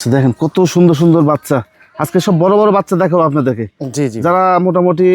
আচ্ছা, দেখেন কত সুন্দর সুন্দর বাচ্চা। আজকে সব বড় বড় বাচ্চা দেখাবো আপনাদেরকে। জি জি। যারা মোটামুটি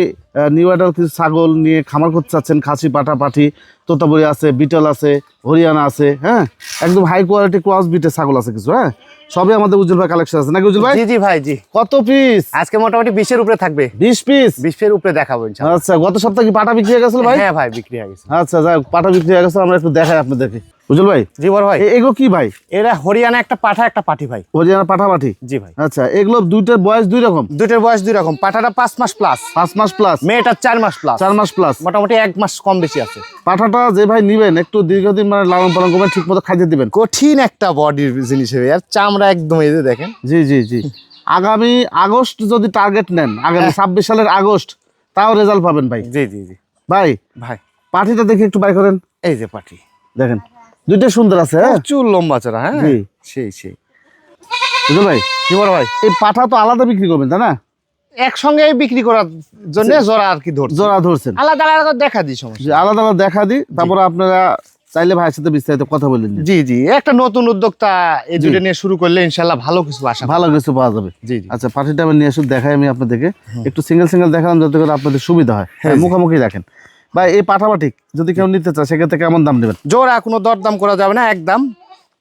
নিউ অ্যাডাল কিছু ছাগল নিয়ে খামার করতে চাচ্ছেন খাসি পাটা পাঠি তোতাবড়ি আছে বিটল আছে হরিয়ানা আছে হ্যাঁ? একদম হাই কোয়ালিটি ক্রস বিটের ছাগল আছে কিছু হ্যাঁ? সবই আমাদের উজ্জ্বল ভাই কালেকশন আছে। নাকি উজ্জ্বল ভাই? জি জি ভাই জি। কত পিস আজকে মোটামুটি বিশের উপরে থাকবে। বিশ পিস বিশের উপরে দেখাবো। আচ্ছা গত সপ্তাহে কি পাটা বিক্রি হয়ে গেছিল ভাই? হ্যাঁ ভাই বিক্রি হয়ে গেছে। আচ্ছা যাক পাটা বিক্রি হয়ে গেছে আমরা একটু দেখাই আপনাদেরকে। উজ্জ্বল ভাই? জি বড় ভাই। এগুলো কি ভাই? এরা হরিয়ানা একটা পাঠা একটা পাঠি ভাই। হরিয়ানা পাঠা পাঠি? জি ভাই। আচ্ছা এগুলো দুইটার বয়স দুই রকম? দুটোর বয়স দুই রকম। পাঠাটা পাঁচ মাস প্লাস পাঁচ মাস প্লাস মেয়েটা চার মাস প্লাস চার মাস প্লাস মোটামুটি এক মাস কম বেশি আছে। পাঠাটা যে ভাই নিবেন একটু দীর্ঘদিন মানে লালন পালন করবেন ঠিক মতো খাইতে দিবেন। কঠিন একটা বডির জিনিস আর চামড়া একদম এই যে দেখেন। জি জি জি। আগামী আগস্ট যদি টার্গেট নেন আগামী ছাব্বিশ সালের আগস্ট তাও রেজাল্ট পাবেন ভাই। জি জি জি। ভাই ভাই। পাঠিটা দেখি একটু বাই করেন। এই যে পাঠি। দেখেন। দুইটা সুন্দর আছে হ্যাঁ? প্রচুর লম্বা চড়া হ্যাঁ? সেই সেই। বুঝলো ভাই? কি বড় ভাই? এই পাঠা তো আলাদা বিক্রি করবেন তাই না? একসঙ্গে বিক্রি করার জন্য জোড়া আর কি ধরছে জোড়া ধরছেন। আলাদা আলাদা দেখা দিই সমস্যা আলাদা আলাদা দেখা দিই তারপরে আপনারা চাইলে ভাইয়ের সাথে বিস্তারিত কথা বলে নিন। জি জি। একটা নতুন উদ্যোক্তা এই দুটো নিয়ে শুরু করলে ইনশাল্লাহ ভালো কিছু আসা ভালো কিছু পাওয়া যাবে। জি জি। আচ্ছা পাঠিটা আমি নিয়ে এসে দেখাই আমি আপনাদেরকে। একটু সিঙ্গেল সিঙ্গেল দেখালাম যাতে করে আপনাদের সুবিধা হয়। হ্যাঁ, মুখোমুখি দেখেন। ভাই এই পাঠাপাঠি যদি কেউ নিতে চায় সেক্ষেত্রে কেমন দাম নেবেন জোড়া কোনো দরদাম করা যাবে না একদম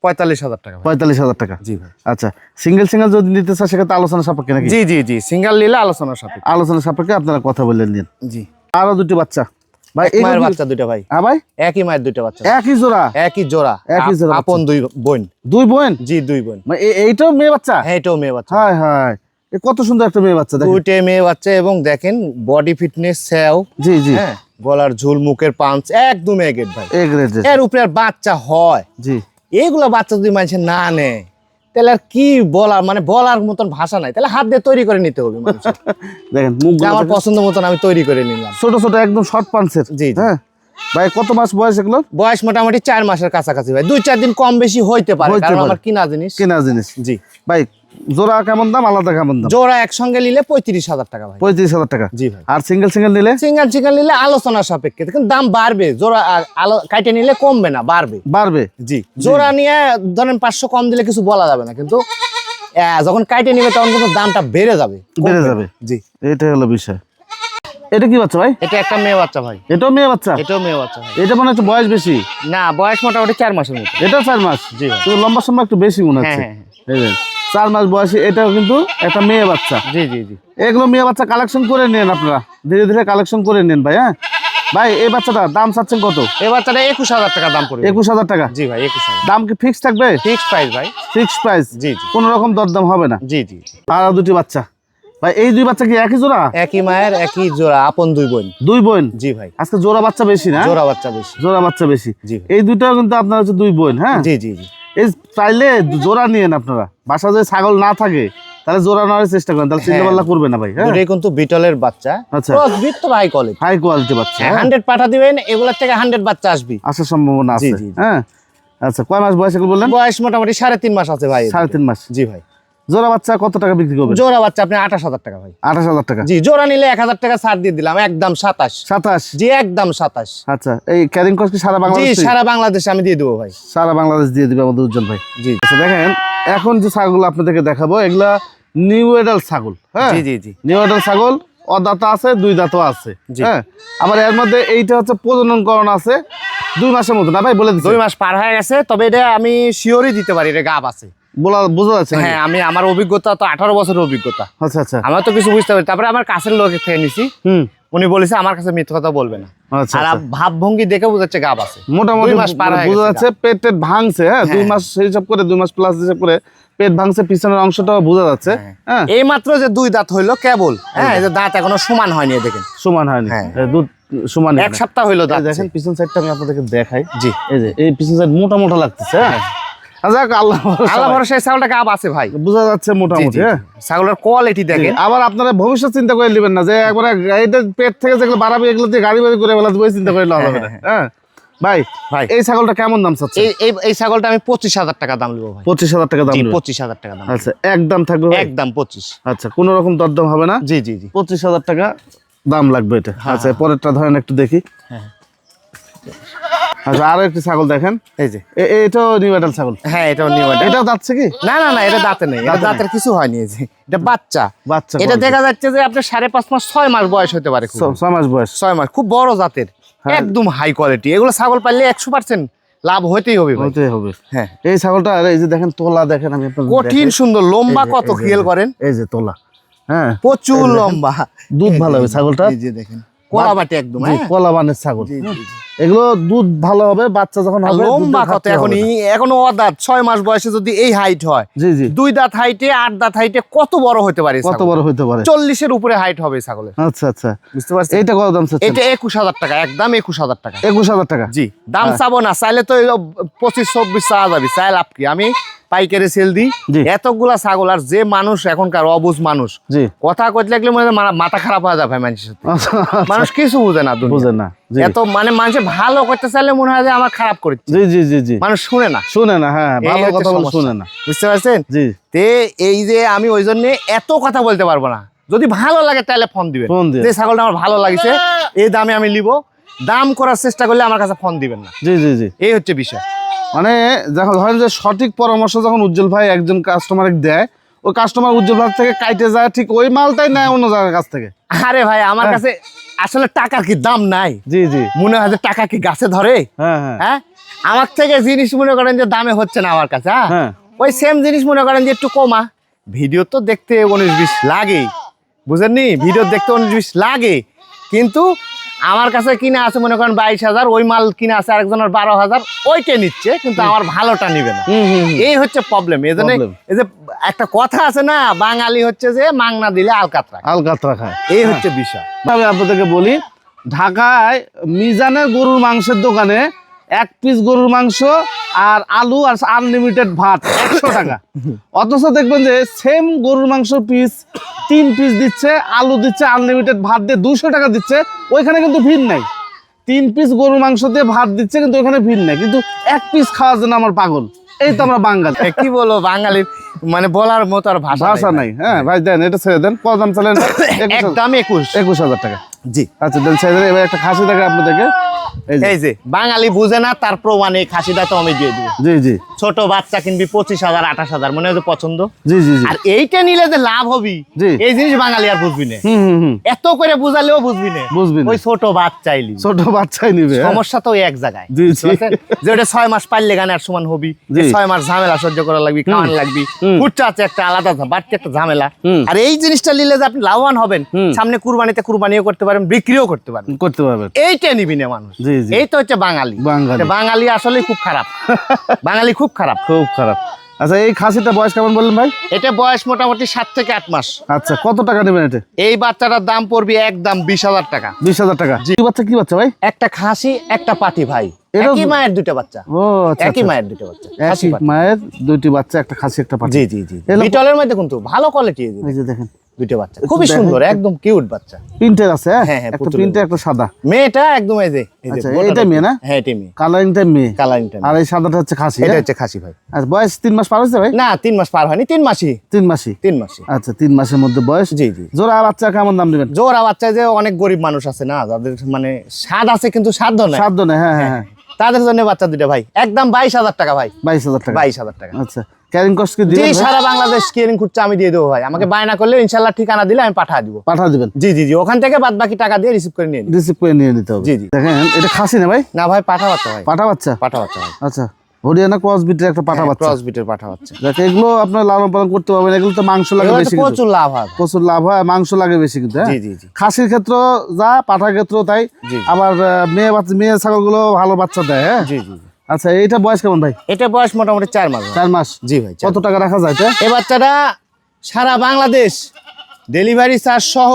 পঁয়তাল্লিশ হাজার টাকা পঁয়তাল্লিশ হাজার টাকা। জি ভাই। আচ্ছা সিঙ্গেল সিঙ্গেল যদি নিতে চায় সেক্ষেত্রে আলোচনা সাপেক্ষে নাকি? জি জি জি সিঙ্গেল নিলে আলোচনা সাপেক্ষে। আপনারা কথা বলে নিন। জি। আরও দুটি বাচ্চা। ভাই এক মায়ের বাচ্চা দুটো ভাই। হ্যাঁ ভাই? একই মায়ের দুটো বাচ্চা। একই জোড়া? একই জোড়া। একই জোড়া আপন দুই বোন। দুই বোন? জি দুই বোন। মানে এইটাও মেয়ে বাচ্চা? হ্যাঁ এটাও মেয়ে বাচ্চা। হায় হায়। কত সুন্দর একটা মেয়ে বাচ্চা দেখেন। দুইটে মেয়ে বাচ্চা এবং দেখেন বডি ফিটনেস স্যাও জি জি। হ্যাঁ। গলার ঝুল মুখের পাঞ্চ একদম এগেট ভাই। এ এর উপরে আর বাচ্চা হয়। জি। এইগুলো বাচ্চা যদি মানুষের না নেয় তাহলে আর কি বলার মানে বলার মতন ভাষা নাই। তাহলে হাত দিয়ে তৈরি করে নিতে হবে। দেখেন মুখ আমার পছন্দ মতন আমি তৈরি করে নিলাম। ছোট ছোট একদম শর্ট পাঞ্চের জি। হ্যাঁ? ভাই কত মাস বয়স এগুলো? বয়স মোটামুটি চার মাসের কাছাকাছি ভাই। দুই চার দিন কম বেশি হইতে পারে কারণ আমার কিনা জিনিস। কেনা জিনিস। জি। ভাই জোড়া কেমন দাম? আলাদা কেমন দাম? জোড়া একসঙ্গে নিলে পঁয়ত্রিশ হাজার টাকা ভাই। পঁয়ত্রিশ হাজার টাকা। জি ভাই। আর সিঙ্গেল সিঙ্গেল নিলে? সিঙ্গেল সিঙ্গেল নিলে আলোচনা সাপেক্ষে। কিন্তু দাম বাড়বে জোড়া আলো কাইটে নিলে কমবে না বাড়বে। বাড়বে? জি। জোড়া নিয়ে ধরেন পাঁচশো কম দিলে কিছু বলা যাবে না কিন্তু যখন কাইটে নিবে তখন কিন্তু দামটা বেড়ে যাবে বেড়ে যাবে। জি। এটা হলো বিষয়। এটা কি বাচ্চা ভাই? এটা একটা মেয়ে বাচ্চা ভাই। এটাও মেয়ে বাচ্চা? এটাও মেয়ে বাচ্চা ভাই। এটা মনে হচ্ছে বয়স বেশি? না বয়স মোটামুটি চার মাসের মতো। এটা চার মাস? জি। তো লম্বা সময় একটু বেশি মনে হচ্ছে। হ্যাঁ, হ্যাঁ, চার মাস বয়সী এটাও কিন্তু একটা মেয়ে বাচ্চা। জি জি জি। এগুলো মেয়ে বাচ্চা কালেকশন করে নেন আপনারা। ধীরে ধীরে কালেকশন করে নেন ভাই হ্যাঁ? ভাই এই বাচ্চাটা দাম চাচ্ছেন কত? এই বাচ্চাটা একুশ হাজার টাকা দাম পড়বে। একুশ হাজার টাকা? জি ভাই একুশ হাজার। দাম কি ফিক্স থাকবে? ফিক্সড প্রাইস ভাই। ফিক্স প্রাইস জি জি। কোনো রকম দরদাম হবে না। জি জি। আর দুটি বাচ্চা। ভাই এই দুই বাচ্চা কি একই জোড়া? একই মায়ের একই জোড়া আপন দুই বোন। দুই বোন? জি ভাই। আজকে জোড়া বাচ্চা বেশি না? জোড়া বাচ্চা বেশি। জোড়া বাচ্চা বেশি। জি এই দুইটাও কিন্তু আপনার হচ্ছে দুই বোন হ্যাঁ? জি জি জি। এই চাইলে জোড়া নিয়েন আপনারা। বাসা যদি ছাগল না থাকে তাহলে জোড়া নেওয়ার চেষ্টা করেন তাহলে চিন্তা পাল্লা ভাবনা করবে না ভাই হ্যাঁ? দুটোই কিন্তু বিটলের বাচ্চা। আচ্ছা। ক্রস বিট তো হাই কোয়ালিটি হাই কোয়ালিটি বাচ্চা হ্যাঁ? হান্ড্রেড পাঠা দিবেন এগুলোর থেকে হান্ড্রেড বাচ্চা আসবে। আসার সম্ভাবনা আছে। হ্যাঁ? আচ্ছা কয় মাস বয়স এগুলো বললেন? বয়স মোটামুটি সাড়ে তিন মাস আছে ভাই সাড়ে তিন মাস। জি ভাই। জোড়া বাচ্চা কত টাকা বিক্রি করবেন? জোড়া বাচ্চা আপনি আঠাশ হাজার টাকা ভাই। আঠাশ হাজার টাকা। জি জোড়া নিলে এক হাজার টাকা ছাড় দিয়ে দিলাম একদম সাতাশ। সাতাশ? জি একদম সাতাশ। আচ্ছা এই ক্যারিং কস্ট কি সারা বাংলাদেশ? সারা বাংলাদেশে আমি দিয়ে দেবো ভাই। সারা বাংলাদেশ দিয়ে দিবে আমাদের উজ্জ্বল ভাই। জি। আচ্ছা দেখেন এখন যে ছাগল আপনাদেরকে দেখাবো এগুলা নিউ এডাল ছাগল হ্যাঁ? জি জি জি। নিউ এডাল ছাগল অদাতা আছে দুই দাঁতও আছে হ্যাঁ? আবার এর মধ্যে এইটা হচ্ছে প্রজননকরণ আছে দুই মাসের মতো না ভাই? বলে দিচ্ছি। দুই মাস পার হয়ে গেছে তবে এটা আমি শিওরই দিতে পারি এটা গাব আছে। বলা বোঝা যাচ্ছে হ্যাঁ আমি আমার অভিজ্ঞতা তো আঠারো বছরের অভিজ্ঞতা। আচ্ছা আচ্ছা। আমার তো কিছু বুঝতে পারি। তারপরে আমার কাছের লোকের থেকে নিছি। হুম। উনি বলেছে আমার কাছে মিথ্যা কথা বলবে না। আচ্ছা আর দেখে বোঝাচ্ছে গাব আছে। মোটামুটি মাস পার হয়ে বোঝা যাচ্ছে পেট টেট ভাঙছে হ্যাঁ দুই। মাস হিসাব করে দুই মাস প্লাস হিসাব করে পেট ভাঙছে পিছনের অংশটাও বোঝা যাচ্ছে। হ্যাঁ। এই মাত্র যে দুই দাঁত হইল কেবল। হ্যাঁ এই যে দাঁত এখনও সমান হয়নি দেখেন। সমান হয়নি। হ্যাঁ। দুধ সমান এক সপ্তাহ হইল দাঁত। দেখেন পিছন সাইডটা আমি আপনাদেরকে দেখাই। জি। এই যে এই পিছন সাইড মোটা মোটা লাগতেছে হ্যাঁ। যাক, আল্লাহ আল্লাহ ভাই। ছাগলটা গাব আছে ভাই। বোঝা যাচ্ছে মোটামুটি হ্যাঁ? ছাগলের কোয়ালিটি দেখেন। আবার আপনারা ভবিষ্যৎ চিন্তা করে নেবেন না যে একবারে পেট থেকে যেগুলো বাড়াবে এগুলো দিয়ে গাড়ি বাড়ি করে বেলা ওই চিন্তা করে হবে না। হ্যাঁ ভাই ভাই। এই ছাগলটা কেমন দাম চাচ্ছে এই এই ছাগলটা আমি পঁচিশ হাজার টাকা দাম নেব ভাই। পঁচিশ হাজার টাকা দাম পঁচিশ হাজার টাকা দাম। আচ্ছা একদম থাকবে একদম পঁচিশ। আচ্ছা কোনো রকম দরদাম হবে না? জি জি জি। পঁচিশ হাজার টাকা দাম লাগবে এটা। হ্যাঁ, আচ্ছা পরেরটা ধরেন একটু দেখি। আচ্ছা আরও একটি ছাগল দেখেন। এই যে। এটাও নিউডাল ছাগল? হ্যাঁ এটাও যাচ্ছে কি? না না না এটা দাঁতে নেই। এটা দাঁতের কিছু হয়নি এই যে। এটা বাচ্চা। বাচ্চা এটা দেখা যাচ্ছে যে আপনার সাড়ে পাঁচ মাস ছয় মাস বয়স হতে পারে ছয় মাস বয়স। ছয় মাস খুব বড় জাতের। হ্যাঁ। একদম হাই কোয়ালিটি এগুলো ছাগল পাললে একশো পার্সেন্ট লাভ হইতেই হবে। হবে। হ্যাঁ। এই ছাগলটা আর এই যে দেখেন তোলা দেখেন আমি কঠিন সুন্দর লম্বা কত খেয়াল করেন। এই যে তোলা। হ্যাঁ। প্রচুর লম্বা। দুধ ভালো হবে ছাগলটা এই যে দেখেন। কলা বাটি একদম হ্যাঁ? কলা বানের ছাগল। এগুলো দুধ ভালো হবে বাচ্চা যখন হবে লম্বা কত এখন অদাঁত ছয় মাস বয়সে যদি এই হাইট হয় জি জি। দুই দাঁত হাইটে আট দাঁত হাইটে কত বড় হতে পারে কত বড় হতে পারে? চল্লিশের উপরে হাইট হবে ছাগলের। আচ্ছা আচ্ছা। বুঝতে পারছেন? এইটা কত দাম এটা একুশ হাজার টাকা একদম একুশ হাজার টাকা। একুশ হাজার টাকা? জি দাম হ্যাঁ। চাবো না চাইলে তো পঁচিশ চব্বিশ চাওয়া যাবে চাই লাভ কি? আমি পাইকারি সেল দিই। এতগুলা ছাগল আর যে মানুষ এখনকার অবুঝ মানুষ কথা কইতে লাগলে মনে মাথা খারাপ হয়ে যাবে মানুষের সাথে। মানুষ কিছু বুঝে না। বুঝেন না এত মানে মানুষে ভালো করতে চাইলে মনে হয় যে আমার খারাপ করছে। জি জি জি জি। মানুষ শুনে না। শুনে না হ্যাঁ ভালো কথা বলে শুনে না। বুঝতে পারছেন? জি। তে এই যে আমি ওই জন্য এত কথা বলতে পারব না। যদি ভালো লাগে তাহলে ফোন দিবেন। যে ছাগলটা আমার ভালো লাগছে এই দামে আমি নিব। দাম করার চেষ্টা করলে আমার কাছে ফোন দিবেন না। জি জি জি। এই হচ্ছে বিষয়। মানে যখন ধরেন যে সঠিক পরামর্শ যখন উজ্জ্বল ভাই একজন কাস্টমারকে দেয় ওই কাস্টমার উজ্জ্বল ভাই থেকে কাইটে যায় ঠিক ওই মালটাই নেয় অন্য জায়গার কাছ থেকে। আরে ভাই আমার হ্যাঁ। কাছে আসলে টাকার কি দাম নাই। জি জি। মনে হয় যে টাকা কি গাছে ধরে? হ্যাঁ হ্যাঁ। হ্যাঁ? আমার থেকে জিনিস মনে করেন যে দামে হচ্ছে না আমার কাছে হ্যাঁ? হ্যাঁ। ওই সেম জিনিস মনে করেন যে একটু কমা। ভিডিও তো দেখতে উনিশ বিশ লাগে। বুঝেননি? ভিডিও দেখতে উনিশ বিশ লাগে। কিন্তু আমার কাছে কিনে আছে মনে করেন বাইশ হাজার ওই মাল কিনে আছে আরেকজনের বারো হাজার ওইটা নিচ্ছে কিন্তু আমার ভালোটা নিবে না। এই হচ্ছে প্রবলেম এই জন্য এই যে একটা কথা আছে না বাঙালি হচ্ছে যে মাংনা দিলে আলকাতরা আলকাতরা খায়। এই হচ্ছে বিষয়। আমি আপনাদেরকে বলি ঢাকায় মিজানের গরুর মাংসের দোকানে এক পিস গরুর মাংস আর আলু আর আনলিমিটেড ভাত একশো টাকা। অথচ দেখবেন যে সেম গরুর মাংস পিস তিন পিস দিচ্ছে আলু দিচ্ছে আনলিমিটেড ভাত দিয়ে দুশো টাকা দিচ্ছে ওইখানে কিন্তু ভিড় নাই। তিন পিস গরুর মাংস দিয়ে ভাত দিচ্ছে কিন্তু ওইখানে ভিড় নাই। কিন্তু এক পিস খাওয়ার জন্য আমার পাগল। এই তো আমরা বাঙালি। কি বলব বাঙালির মানে বলার মতো আর ভাষা ভাষা নাই। হ্যাঁ ভাই দেন এটা ছেড়ে দেন। কত দাম চালেন? একদম একুশ একুশ। হাজার টাকা। জি। আচ্ছা দেন ছেড়ে দেন। এবার একটা খাসি দেখে আপনাদেরকে। এই যে। বাঙালি বুঝে না তার প্রমাণে এই খাসিটা তো আমি দিয়ে দিব। জি জি। ছোট বাচ্চা কিনবি পঁচিশ হাজার আঠাশ হাজার মনে হয় পছন্দ। জি জি আর এইটা নিলে যে লাভ হবি এই জিনিস বাঙালি আর বুঝবি না। এত করে বুঝালেও বুঝবি না। বুঝবি ওই ছোট বাচ্চাইলি ছোট বাচ্চাই নিবে হ্যাঁ? সমস্যা তো এক জায়গায় জি, জি। যে ওটা ছয় মাস পারলে গানে আর সমান হবি ছয় মাস ঝামেলা সহ্য করা লাগবি খাওয়ান লাগবি। খুচরা আছে একটা আলাদা বাড়তি একটা ঝামেলা। আর এই জিনিসটা নিলে যে আপনি লাভবান হবেন সামনে কুরবানিতে কুরবানিও করতে পারেন বিক্রিও করতে পারেন। করতে পারবেন। এইটা নিবি না মানুষ। এই তো হচ্ছে বাঙালি। বাঙালি। বাঙালি আসলে খুব খারাপ। বাঙালি খুব খারাপ। খুব খারাপ। আচ্ছা এই খাসিটা বয়স কেমন বললেন ভাই? এটা বয়স মোটামুটি সাত থেকে আট মাস। আচ্ছা কত টাকা নেবেন এটা এই বাচ্চাটার দাম পড়বে একদম বিশ হাজার টাকা। বিশ হাজার টাকা। কি বাচ্চা কি বাচ্চা ভাই? একটা খাসি একটা পাটি ভাই। একই মায়ের দুটো বাচ্চা। ও আচ্ছা একই আচ্ছা। মায়ের দুটো বাচ্চা একই মায়ের দুইটি বাচ্চা একটা খাসি একটা পাঠি জি জি জি। বিটলের মধ্যে কিন্তু ভালো কোয়ালিটি এই যে দেখেন। দুটো বাচ্চা। খুবই সুন্দর একদম কিউট বাচ্চা। প্রিন্টের আছে হ্যাঁ? হ্যাঁ, হ্যাঁ, একটা একটা সাদা। মেয়েটা একদম এই যে যে আচ্ছা, মেয়ে না? হ্যাঁ এটা মেয়ে। কালারিংটা মেয়ে। কালারিংটা আর এই সাদাটা হচ্ছে খাসি এটা হ্যাঁ? হচ্ছে খাসি ভাই। আচ্ছা বয়স তিন মাস পার হয়েছে ভাই? না তিন মাস পার হয়নি তিন মাসই। তিন মাসই? তিন মাসই। আচ্ছা তিন মাসের মধ্যে বয়স। জি জি। জোড়া বাচ্চা কেমন দাম নেবেন? জোড়া বাচ্চা যে অনেক গরিব মানুষ আছে না যাদের মানে স্বাদ আছে কিন্তু সাধ্য নাই সাত নেই হ্যাঁ হ্যাঁ। হ্যাঁ। তাদের জন্য বাচ্চা দুটো ভাই। একদম বাইশ হাজার টাকা ভাই। বাইশ হাজার টাকা। বাইশ হাজার টাকা। আচ্ছা ক্যারিং কস্ট কি দিবেন সারা বাংলাদেশ ক্যারিং আমি দিয়ে দেবো ভাই। আমাকে বায়না করলে ইনশাল্লাহ ঠিকানা দিলে আমি পাঠিয়ে দিব। পাঠা দিবেন? জি জি জি ওখান থেকে বাদ বাকি টাকা দিয়ে রিসিভ করে নিয়ে রিসিভ করে নিয়ে নিতে হবে। জি, জি। দেখেন এটা খাসি না ভাই? না ভাই পাঠা বাচ্চা ভাই। পাঠা বাচ্চা? পাঠা বাচ্চা আচ্ছা। হরিয়ানা ক্রস বিটের একটা পাঠা বাচ্চা। ক্রস বিটের পাঠা বাচ্চা। দেখ এগুলো আপনার লালন পালন করতে পারবেন এগুলো তো মাংস লাগে বেশি। প্রচুর লাভ হয়। প্রচুর লাভ হয় মাংস লাগে বেশি কিন্তু হ্যাঁ? জি জি জি। খাসির ক্ষেত্রে যা পাঠার ক্ষেত্রেও তাই। আবার মেয়ে বাচ্চা মেয়ে ছাগলগুলো ভালো বাচ্চা দেয় হ্যাঁ? জি জি আচ্ছা এটা বয়স কেমন ভাই? এটা বয়স মোটামুটি চার মাস চার মাস? জি ভাই কত টাকা রাখা যায় এই বাচ্চাটা সারা বাংলাদেশ ডেলিভারি চার্জ সহ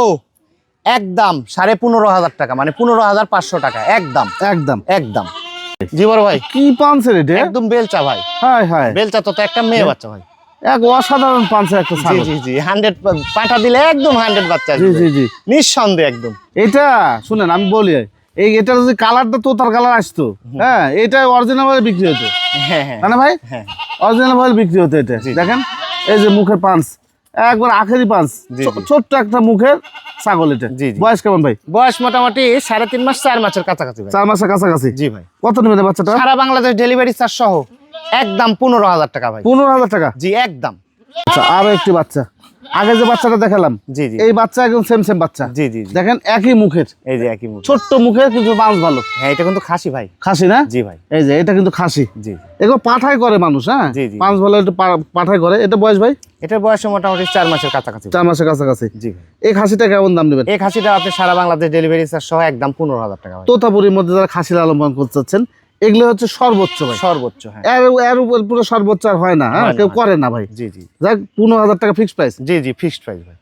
একদম সাড়ে পনেরো হাজার টাকা মানে পনেরো হাজার পাঁচশো টাকা একদম। একদম। একদম। জি বড় ভাই। কি পানছেন এটা? একদম বেলচা ভাই। হাই হাই বেলচা তো একটা মেয়ে বাচ্চা ভাই। এক অসাধারণ একটা ছাগল। জি জি হান্ড্রেড পাঠা দিলে একদম হান্ড্রেড বাচ্চা জি। জি জি। নিঃসন্দেহে একদম। এটা শুনেন আমি বলি এই এটা যদি কালারটা তোতার কালার আসতো। হ্যাঁ এটা অরিজিনাল ভাবে বিক্রি হতো। হ্যাঁ হ্যাঁ। মানে ভাই? হ্যাঁ। অরিজিনাল ভাবে বিক্রি হতো এটা। দেখেন এই যে মুখের পাঞ্চ একবার আখেরি পাঁচ। ছোট্ট একটা মুখের ছাগল এটা। বয়স কেমন ভাই? বয়স মোটামুটি সাড়ে তিন মাস চার মাসের কাছাকাছি চার মাসের কাছাকাছি? জি ভাই। কত নেবেন বাচ্চাটা? সারা বাংলাদেশ ডেলিভারি চার্জ সহ একদম পনেরো হাজার টাকা ভাই। পনেরো হাজার টাকা? জি একদম। আচ্ছা আরও একটি বাচ্চা। আগে যে বাচ্চাটা দেখালাম জি জি। এই বাচ্চা একদম সেম সেম বাচ্চা। জি জি দেখেন একই মুখের। এই যে একই মুখ ছোট্ট মুখের কিন্তু মাছ ভালো। হ্যাঁ এটা কিন্তু খাসি ভাই। খাসি না? জি ভাই। এই যে এটা কিন্তু খাসি। জি এগুলো পাঠাই করে মানুষ হ্যাঁ? জি, জি। পাঁচ ভালো একটু পা- পাঠাই করে। এটা বয়স ভাই? এটার বয়স মোটামুটি চার মাসের কাছাকাছি। চার মাসের কাছাকাছি। জি এই খাসিটা কেমন দাম নেবেন? এই খাসিটা আপনি সারা বাংলাদেশ ডেলিভারি চার্জ সহ একদম পনেরো হাজার টাকা তোতাপুরির মধ্যে যারা খাসি লালন পালন করতে চাচ্ছেন এগুলো হচ্ছে সর্বোচ্চ ভাই। সর্বোচ্চ হ্যাঁ। এর এর উপর পুরো সর্বোচ্চ আর হয় না হ্যাঁ কেউ করে না ভাই। জি জি। যাক পনেরো হাজার টাকা ফিক্সড প্রাইস জি জি ফিক্সড প্রাইস ভাই।